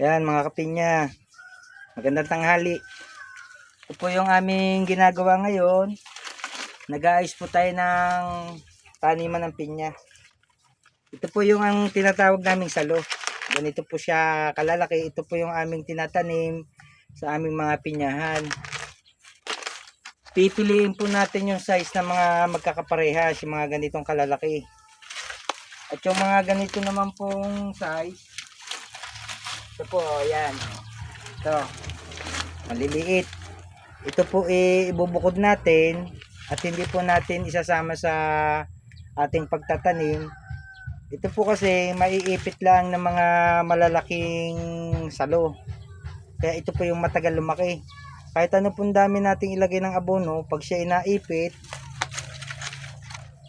Yan mga kapinya. Magandang tanghali. Ito po yung aming ginagawa ngayon. Nag-aayos po tayo ng taniman ng pinya. Ito po yung ang tinatawag naming salo. Ganito po siya kalalaki. Ito po yung aming tinatanim sa aming mga pinyahan. Pipiliin po natin yung size ng mga magkakaparehas, yung mga ganitong kalalaki. At yung mga ganito naman pong size, ito po, yan. Ito, maliliit. Ito po eh, ibubukod natin at hindi po natin isasama sa ating pagtatanim. Ito po kasi maiipit lang ng mga malalaking salo. Kaya ito po yung matagal lumaki. Kahit ano pong dami nating ilagay ng abono, pag siya inaipit,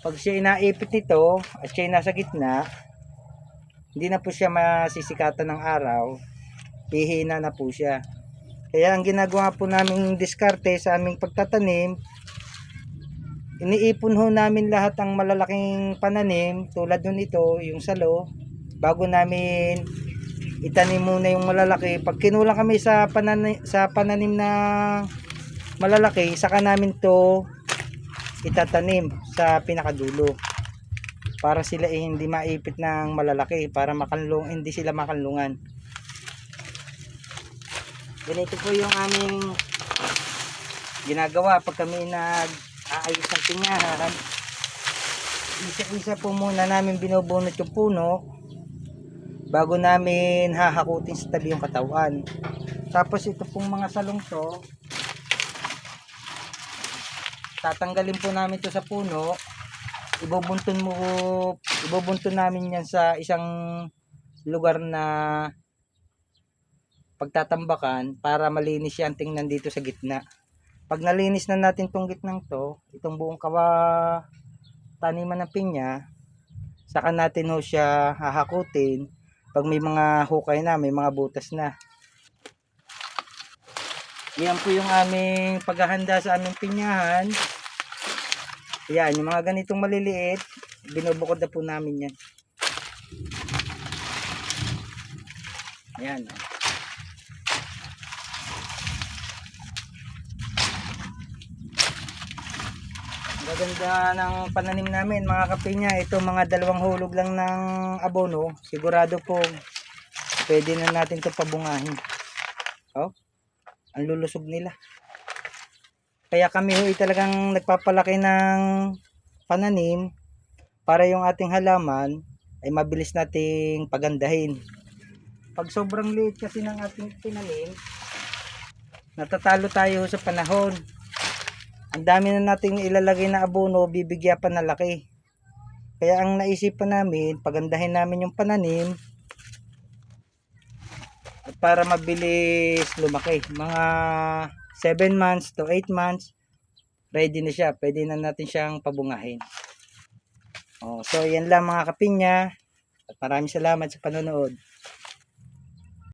pag siya inaipit nito at siya nasa gitna, hindi na po siya masisikatan ng araw, hihina na po siya. Kaya ang ginagawa po namin diskarte sa aming pagtatanim, iniipon ho namin lahat ang malalaking pananim tulad nun ito, yung salo, bago namin itanim muna yung malalaki. Pag kinulang kami sa pananim, sa pananim na malalaki, saka namin to itatanim sa pinakadulo para sila eh, hindi maipit ng malalaki para makanlong hindi sila makanlungan. Ganito po yung aming ginagawa pag kami nag aayos ng pinyahan isa-isa po muna namin binubunot yung puno bago namin hahakutin sa tabi yung katawan. Tapos ito pong mga salong to tatanggalin po namin to sa puno ibubuntun mo ibubuntun namin yan sa isang lugar na pagtatambakan para malinis yan tingnan dito sa gitna. Pag nalinis na natin tong gitnang to itong buong kawa taniman ng pinya saka natin ho siya hahakutin pag may mga hukay na may mga butas na. Yan po yung aming paghahanda sa aming pinyahan yan, yung mga ganitong maliliit, binubukod na po namin yan. Ayan. Ang Gaganda ng pananim namin mga kapinya. Ito mga dalawang hulog lang ng abono. Sigurado po pwede na natin to pabungahin. Oh, ang lulusog nila. Kaya kami ho talagang nagpapalaki ng pananim para yung ating halaman ay mabilis nating pagandahin. Pag sobrang liit kasi ng ating tinanim, natatalo tayo sa panahon. Ang dami na nating ilalagay na abono, bibigyan pa na laki. Kaya ang naisipan namin, pagandahin namin yung pananim para mabilis lumaki. Mga 7 months to 8 months, ready na siya. Pwede na natin siyang pabungahin. Oh, so yan lang mga kapinya. At maraming salamat sa panonood.